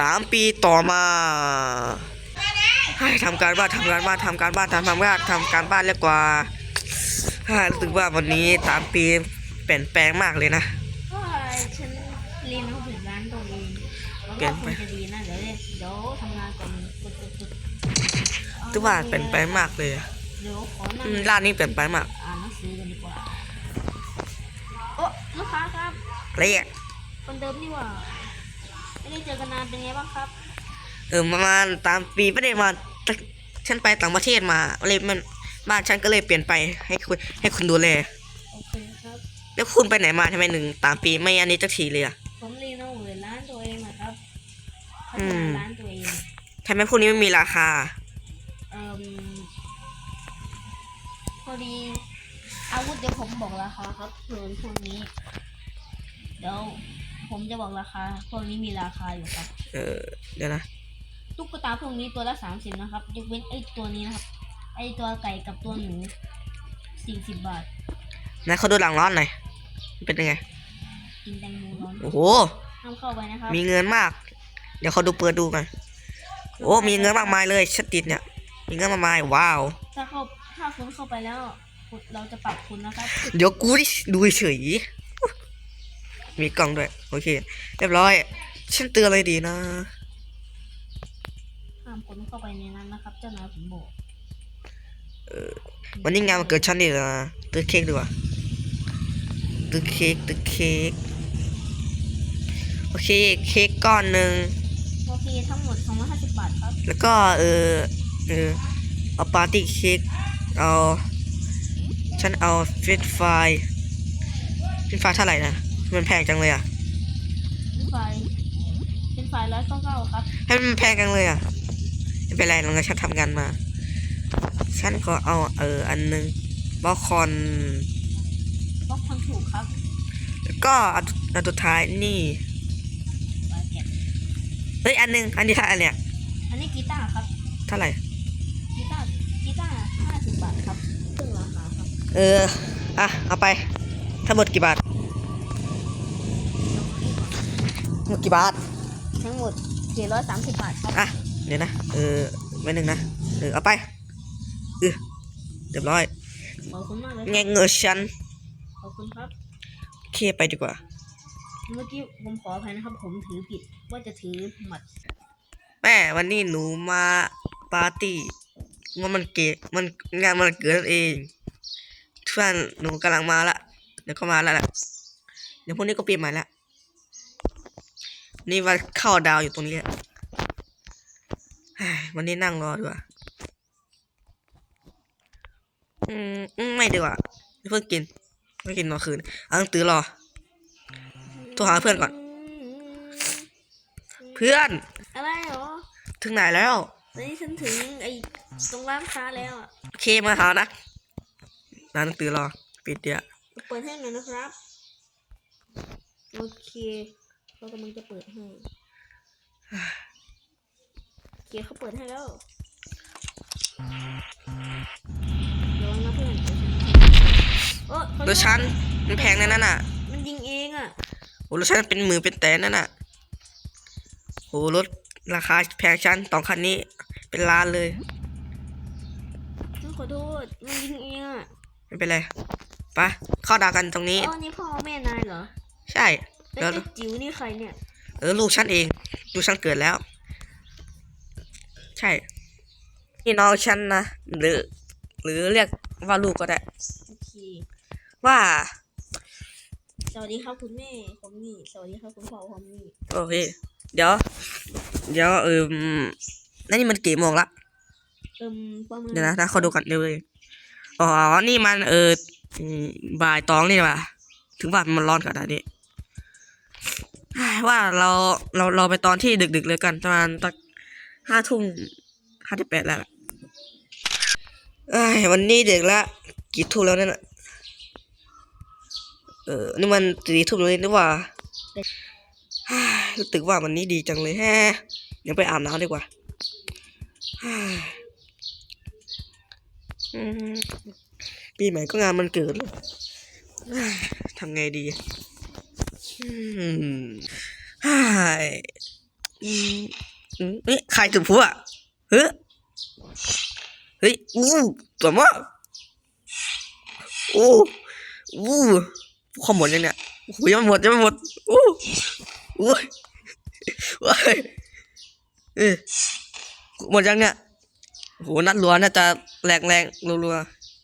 สามปีต่อมาให้ทำการบ้านทำการบ้านทำการบ้านทำการบ้านทำการบ้านเรียกว่าฮ่ารู้สึกว่าวันนี้สามปีเปลี่ยนแปลงมากเลยนะก็ฉันเรียนรู้ถึงร้านตัวเองแล้วเปลี่ก็ยนคไปงจะดีนะเดี๋ยวเดี๋ยวทำงานก่อนกดกดกดรู้สึกว่าเปลี่ยนแปลงมากเลยอะเดี๋ยวขอนั่งอืมร้านนี้เปลี่ยนไปมากอ่านหนังสือกันดีกว่าโอ้ลูกค้าครับอะไรอะคนเดิมนี่หว่า ไม่ได้เจอกันนานเป็นไงบ้างครับ เออประมาณสามปีไม่ได้มาตั้งฉันไปต่างประเทศมาเลยมันบ้านฉันก็เลยเปลี่ยนไปให้คุณให้คุณดูแลโอเคครับ แล้วคุณไปไหนมาทำไมหนึ่งสามปีไม่อันนี้จักทีเลยอะผมรีโนเวทร้านตัวเองนะครับพัอืฒมนาร้านตัวเองทำไมพวกนี้ไม่มีราคาเอ่มพอดีอาวุธเดี๋ยวผมบอกราคาครับส่วนพวกนี้เดี๋ยว ผมจะบอกราคา พวกนี้มีราคาอยู่ครับ เออเดี๋ยวนะตุ๊กตาพวกนี้ตัวละสามสิบนะครับยกเว้นไอ้ตัวนี้นะครับ ไอ้ตัวไก่กับตัวหนูสี่สิบบาทนะเขาดูหลังร้อนหน่อยมันเป็นยังไงกินแตงโมร้อนโอ้โหห้ามเข้าไปนะครับมีเงินมาก เดี๋ยวเขาดูเปิดดูกันโอ้มีเงินมากมายเลยชัดติดเนี่ย มีเงินมากมายว้าว ถ้าเข้าถ้าคุณเข้าไปแล้ว เราจะปรับคุณนะครับ เดี๋ยวกูดิดูเฉย มีกล่องด้วย โอเค เรียบร้อย ฉันเตือนอะไรดีนะห้ามคนเข้าไปในนั้นนะครับ เจ้านายผมบอกวันนี้งานวันเกิดฉันนี่นะตื้อเค้กดีกว่าตื้อเค้กตื้อเค้กโอเค เค้กก้อนหนึ่งโอเค ทั้งหมด250บาทครับ แล้วก็เออเออเอาปาร์ตี้เค้กเอาฉันเอาเฟรนช์ฟรายเฟรนช์ฟรายเท่าไหร่นะ มันแพงจังเลยอะเป็นไฟล์เป็นไฟล์ร้อยเก้าเก้าครับให้มันแพงจังเลยอะไม่เป็นไรหรอกนะฉันทำงานมา ฉันก็เอาเอออันหนึงบล็อกคอนบล็อกคนถูกครับ แล้วก็อันอันสุดท้ายนี่ไปแกะเฮ้ยอันหนึงอันนี้เท่าอันเนี้ยอันนี้กีตาร์ครับเท่าไหร่กีตาร์กีตาร์ห้าสิบบาทครับครึ่งราคาครับ เอออะเอาไปทั้งหมดกี่บาท เดี๋ยวคิดก่อน หมดกี่บาท ทั้งหมดสี่ร้อยสามสิบบาทครับอะ เดี๋ยวนะ เออไว้หนึ่งนะ เออ เอาไปเออเรียบร้อยขอบคุณมากเลยไงเงินฉันขอบคุณครับ โอเคไปดีกว่า เมื่อกี้ผมขออภัยนะครับ ผมถือผิดว่าจะถือหมัดแม่วันนี้หนูมาปาร์ตี้ว่ามันเกะมันงานมันเกิดนั่นเองเพื่อนหนูกำลังมาละเดี๋ยวก็มาแล้วแหละเดี๋ยวพรุ่งนี้ก็ปีใหม่ละ นี่วันเข้าดาวอยู่ตรงนี้แหละเฮ้ยวันนี้นั่งรอดีกว่าอืมอืมไม่ดีกว่าเพิ่งกินไม่กินนอนคืนเอาหนังสือรอโทรหาเพื่อนก่อน เพื่อน อะไรเหรอ ถึงไหนแล้วตอนนี้ฉันถึงไอ้ตรงร้านค้าแล้วอะโอเคมาหานะร้านหนังสือรอ ปิดเดี๋ยวเปิดให้หน่อยนะครับ โอเค เขากำลังจะเปิดให้โอเคเขาเปิดให้แล้วเดี๋ยวนะเพื่อนโอ้ขอโทรษถฉันมันแพงแน่นั่นน่ะ มันยิงเองอะโอ้รถฉันเป็นหมือเป็นแสนนั่นน่ะโอ้รถราคาแพงฉันสองคันนี้เป็นล้านเลยฉันขอโทษมันยิงเองอะไม่เป็นไรไปะเข้าดาวกันตรงนี้อ๋อนี่พ่อแม่นายเหรอ ใช่ แล้แล้ววเจ้าจิ๋วนี่ใครเนี่ย เออลูกฉันเองลูกฉันเกิดแล้ว ใช่นี่น้องฉันนะหรือ หรือเรียกว่าลูกก็ได้โอเคว่า สวัสดีครับคุณแม่ผมนี่ สวัสดีครับคุณพ่อผมนี่ โอเค เดี๋ยว เดี๋ยวเออนั่นนี่มันกี่โมงละเอิ่มประมาณเดี๋ยวนะนะเขาดูกันเร็วเลยอ๋อ นี่มันเอออืมบ่ายตองนี่ว่ะถึงว่ามันร้อนขนาดนี้ ว่าเราเราเราไปตอนที่ดึกๆเลยกันประมาณตักห้าทุ่มห้าสิบแปดแล้วล่ะเอ้วันนี้ดึกละกี่ทุ่มแล้วเนี่ยน่ะเออนี่มันสี่ทุ่มเลยนี่ว่าเฮ้ยรู้สึกว่าวันนี้ดีจังเลยแฮะเดี๋ยวไปอาบน้ำดีกว่าเฮ้ปีใหม่ก็งานมันเกิดเลยทำไงดี อืมเฮ้ยอืมอืมเฮ้ยใครจุดพลุอะเฮ้ยเฮ้ยอู้สวยมากโอ้อู้ขอหมดยังเนี่ยโอ้โหยังไม่หมดยังไม่หมดอู้อู้ว้ายเอ้ยหมดยังเนี่ยโหนัดรัวน่าจะแรงแรงรัว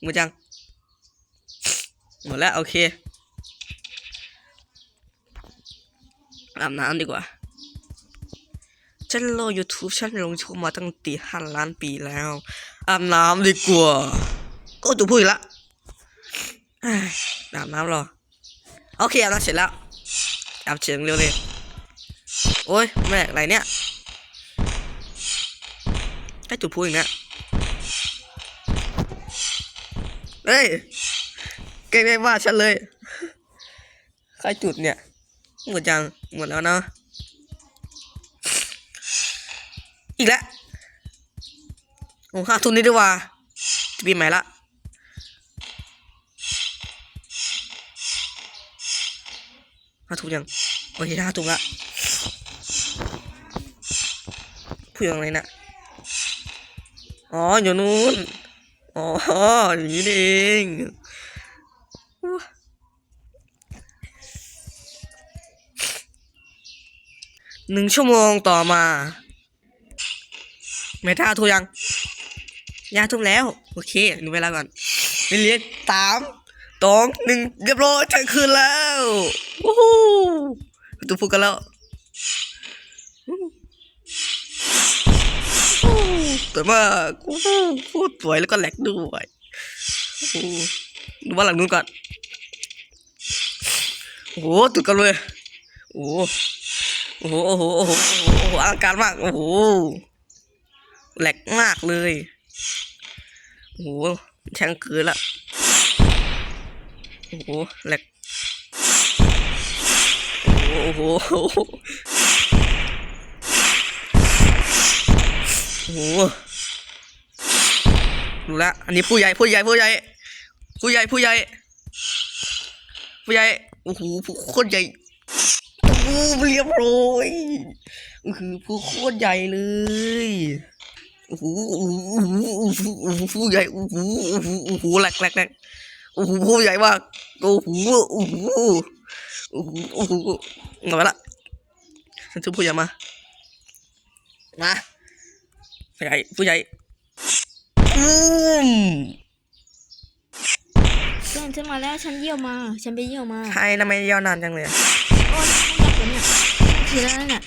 หมดยังหมดแล้วโอเค อาบน้ำดีกว่า ฉันโล YouTube ฉันลงชมมาตั้งตีห้าล้านปีแล้ว อาบน้ำดีกว่า ก็จะพูดอีกละเอ้ยอาบน้ำรอ โอเคอาบน้ำเสร็จแล้ว อาบเฉียงเร็วเลย โอ้ยแม่อะไรเนี่ยให้จุดพูดอีกนะเฮ้ยเก่งไม่ว่าฉันเลย ใครจุดเนี่ย หมดยังหมดแล้วเนาะอีกแล้วโอ้ห้าทุ่มนี้ดีกว่าจะปีใหม่ละห้าทุ่มยังโอเคห้าทุ่มละพูดยังไงนะอ๋ออยู่นู้นอ๋ออย่างนี้นี่เอง หนึ่งชั่วโมงต่อมาไม่ท่าทุกยังยาทุกแล้ว โอเคดูเวลาก่อนเรียนสามสองหนึ่งเรียบร้อยเที่ยงคืนแล้ววู้ฮู้ตูพูดกันแล้วสวยมากพูดสวยแล้วก็แหลกด้วยดูบ้านหลังนู้นก่อน โอ้โหตุดกันเลย โอ้ โอ้โหโอ้โหโอ้โหอลังการมาก โอ้โหแหลกมากเลย โอ้โหแทงคืนละ โอ้โหแหลก โอ้โห โอ้โหโอ้โหดูละ อันนี้ผู้ใหญ่ ผู้ใหญ่ ผู้ใหญ่ ผู้ใหญ่ ผู้ใหญ่ ผู้ใหญ่ โอ้โหผู้คตรใหญ่ โอ้โหเรียบร้อยโอ้โหผู้โคตรใหญ่เลยโอ้โหโอ้โหโอ้โหโอ้โหผู้ใหญ่โอ้โหโอ้โหโอ้โหแหลกแหลกแหลกโอ้โหผู้ใหญ่มากโอ้โหโอ้โหโอ้โหโอ้โหมาละฉันชื่อผู้ใหญ่มามาผู้ใหญ่ผู้ใหญ่อืมเพื่อนฉันมาแล้วฉันเยี่ยวมา ฉันไปเยี่ยวมาใครทำไมยาวนานจังเลย อะโอ้ยต้องยักษ์ตัวเนี่ยทีแล้วนั่นน่ะ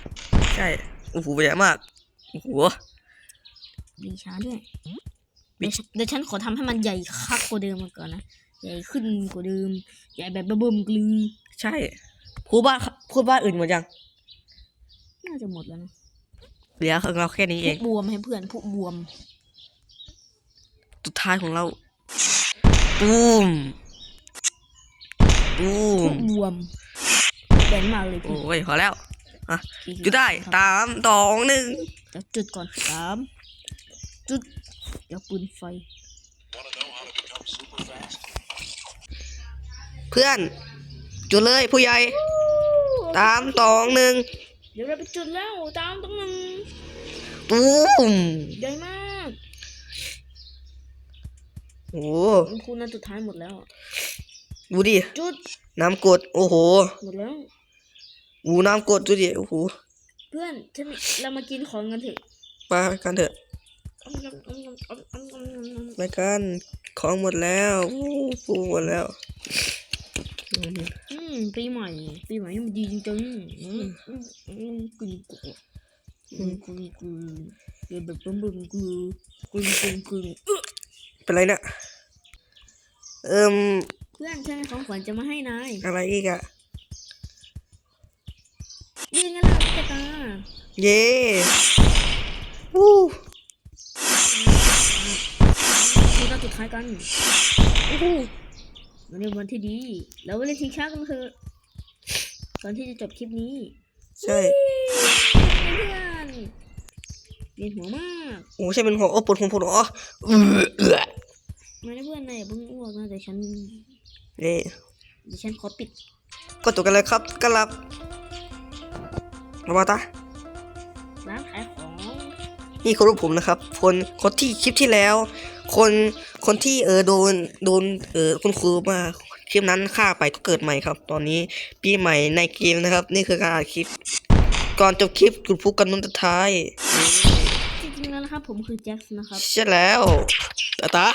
ใช่โอ้โหผู้ใหญ่มากโอ้โหดีช้าด้วยบิ๊เดี๋ยกวฉันเดี๋ยวฉันขอทำให้มันใหญ่คักกว่าเดิมมาก่อนนะใหญ่ขึ้นกว่าเดิม ใหญ่แบบเบิ่มๆกลือ ใช่ผู้บ้านผู้บ้านอื่นหมดยัง น่าจะหมดแล้วนะเหลือของเราแค่นี้เอผู้งบวมให้เพื่อนผู้บวมสุดท้ายของเราตูมตูผู้มบวม แบนมากเลยพี่โอ้ยพอแล้วอะพี่จุดได้สามสองหนึ่งเดี๋ยวจุดก่อนสามจุดเดี๋ยวปืนไฟ เพื่อน จุดเลยผู้ใหญ่สามสองหนึ่งเดี๋ยวเราไปจุดแล้วตามตรงนึงตูมใหญ่มากโอ้คุณครูนัดสุดท้ายหมดแล้วดูดิ จุด น้ำกรดโอ้โห หมดแล้ว อูน้ำกรดดูดิโอ้โหเพื่อนฉันเรามากินของกันเถอะไปกันเถอะไปกันของหมดแล้วอู้ปูหมดแล้วอืมอืมปีใหม่ปีใหม่นี่มันดีจริงๆอืมอืมอืมกึ่งกึ่งกึ่งกึ่งกึ่งเดี๋ยวแบบบึ้มบึ้มกึ่งกึ่งกึ่งกึ่งเอ้อเป็นไรเนี่ยเอิมเพื่อนฉันมีของขวัญจะมาให้นายอะไรอีกอะ นี่ไงล่ะตุ๊กตาเย้วู้คือนัดสุดท้ายกันโอ้โหวันนี้วันที่ดี แล้วไปเล่นชิงช้ากันเถอะก่อนที่จะจบคลิปนี้ ใช่เพื่อนเวียนหัวมากโอ้ใช่เป็นหัวโอ้ปวดหัวปวดหัวเออเออไม่ได้เพื่อนนายอย่าเพิ่งอ้วกนะแต่ฉันเย้ดิฉันขอปิด ก็จบกันเลยครับกัน ลับมาตานี่คนรูปผมนะครับ คนคนที่คลิปที่แล้ว คนคนที่เออโดนโดนเออคุณครูมาคลิปนั้นฆ่าไปก็เกิดใหม่ครับ ตอนนี้ปีใหม่ในเกมนะครับ นี่คือการอัดคลิป ก่อนจบคลิปคุณฟุกกันนุนสุดท้ายจริงๆแล้วนะครับผมคือแจ็คส์นะครับใช่แล้วตาตา